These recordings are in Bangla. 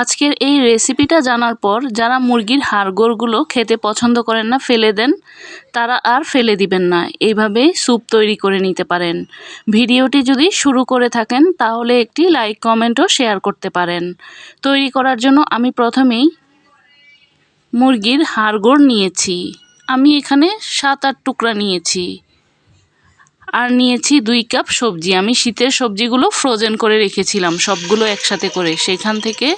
আজকের এই রেসিপিটা জানার পর যারা মুরগির হাড়গোড়গুলো খেতে পছন্দ করেন না, ফেলে দেন। তারা আর ফেলে দিবেন না। এইভাবে স্যুপ তৈরি করে নিতে পারেন। ভিডিওটি যদি শুরু করে থাকেন, তাহলে একটি লাইক কমেন্টও শেয়ার করতে পারেন। তৈরি করার জন্য আমি প্রথমেই মুরগির হাড়গোড় নিয়েছি। আমি এখানে সাত আট টুকরা নিয়েছি। আর নিয়েছি দুই কাপ সবজি। আমি শীতের সবজিগুলো ফ্রোজেন করে রেখেছিলাম, সবগুলো একসাথে করে। সেখান থেকে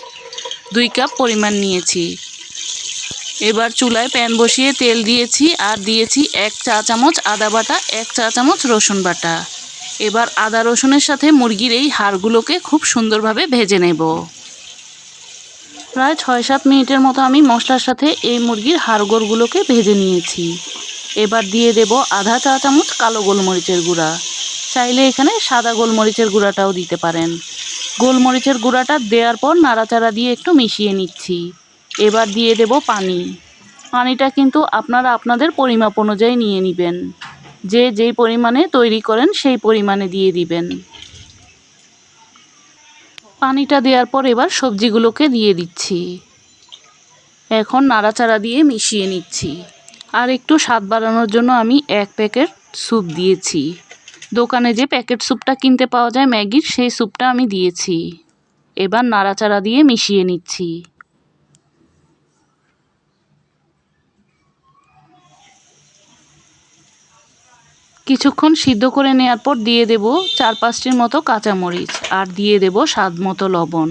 দুই কাপ পরিমাণ নিয়েছি। এবার চুলায় প্যান বসিয়ে তেল দিয়েছি আর দিয়েছি এক চা চামচ আদা বাটা, এক চা চামচ রসুন বাটা। এবার আদা রসুনের সাথে মুরগির এই হাড়গুলোকে খুব সুন্দরভাবে ভেজে নেব। প্রায় ছয় সাত মিনিটের মতো আমি মশলার সাথে এই মুরগির হাড়গোড়গুলোকে ভেজে নিয়েছি। এবার দিয়ে দেব আধা চা চামচ কালো গোলমরিচের গুঁড়া। চাইলে এখানে সাদা গোলমরিচের গুঁড়াটাও দিতে পারেন। গোলমরিচের গুঁড়াটা দেওয়ার পর নাড়াচাড়া দিয়ে একটু মিশিয়ে নিচ্ছি। এবার দিয়ে দেব পানি। পানিটা কিন্তু আপনারা আপনাদের পরিমাপ অনুযায়ী নিয়ে নেবেন। যে যেই পরিমাণে তৈরি করেন সেই পরিমাণে দিয়ে দিবেন। পানিটা দেওয়ার পর এবার সবজিগুলোকে দিয়ে দিচ্ছি। এখন নাড়াচাড়া দিয়ে মিশিয়ে নিচ্ছি। আর একটু স্বাদ বাড়ানোর জন্য আমি এক প্যাকেট স্যুপ দিয়েছি। দোকানে যে প্যাকেট স্যুপটা কিনতে পাওয়া যায় ম্যাগির, সেই স্যুপটা আমি দিয়েছি। এবার নাড়াচাড়া দিয়ে মিশিয়ে নিচ্ছি। কিছুক্ষণ সিদ্ধ করে নেওয়ার পর দিয়ে দেব চার পাঁচটির মতো কাঁচামরিচ আর দিয়ে দেব স্বাদ মতো লবণ।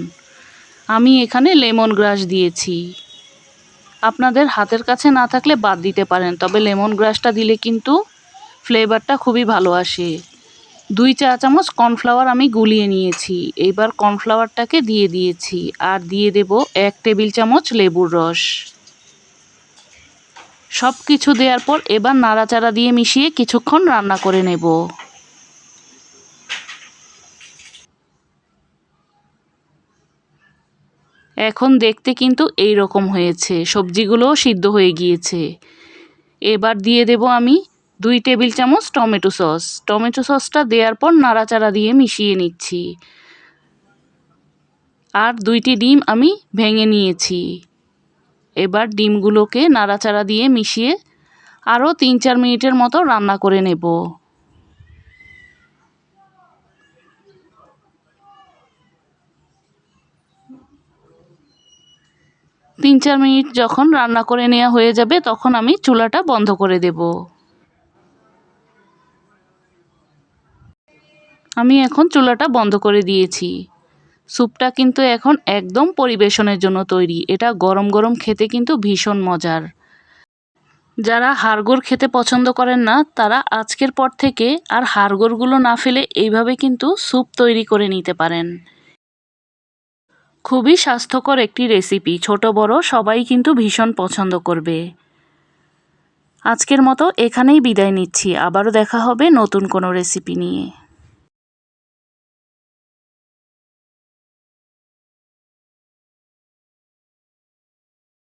আমি এখানে লেমন গ্রাস দিয়েছি। আপনাদের হাতের কাছে না থাকলে বাদ দিতে পারেন, তবে লেমন গ্রাসটা দিলে কিন্তু ফ্লেভারটা খুবই ভালো আসে। দুই চা চামচ কর্নফ্লাওয়ার আমি গুলিয়ে নিয়েছি। এইবার কর্নফ্লাওয়ারটাকে দিয়ে দিয়েছি আর দিয়ে দেব এক টেবিল চামচ লেবুর রস। সব কিছু দেওয়ার পর এবার নাড়াচাড়া দিয়ে মিশিয়ে কিছুক্ষণ রান্না করে নেব। এখন দেখতে কিন্তু এই রকম হয়েছে। সবজিগুলোও সিদ্ধ হয়ে গিয়েছে। এবার দিয়ে দেব আমি দুই টেবিল চামচ টমেটো সস। টমেটো সসটা দেওয়ার পর নাড়াচাড়া দিয়ে মিশিয়ে নিচ্ছি। আর দুইটি ডিম আমি ভেঙে নিয়েছি। এবার ডিমগুলোকে নাড়াচাড়া দিয়ে মিশিয়ে আরও তিন চার মিনিটের মতো রান্না করে নেব। তিন চার মিনিট যখন রান্না করে নেওয়া হয়ে যাবে তখন আমি চুলাটা বন্ধ করে দেব। আমি এখন চুলাটা বন্ধ করে দিয়েছি। স্যুপটা কিন্তু এখন একদম পরিবেশনের জন্য তৈরি। এটা গরম গরম খেতে কিন্তু ভীষণ মজার। যারা হাড়গোড় খেতে পছন্দ করেন না, তারা আজকের পর থেকে আর হাড়গোড়গুলো না ফেলে এইভাবে কিন্তু স্যুপ তৈরি করে নিতে পারেন। খুবই স্বাস্থ্যকর একটি রেসিপি। ছোট, বড় সবাই কিন্তু ভীষণ পছন্দ করবে। আজকের মতো এখানেই বিদায় নিচ্ছি। আবারও দেখা হবে নতুন কোনো রেসিপি নিয়ে।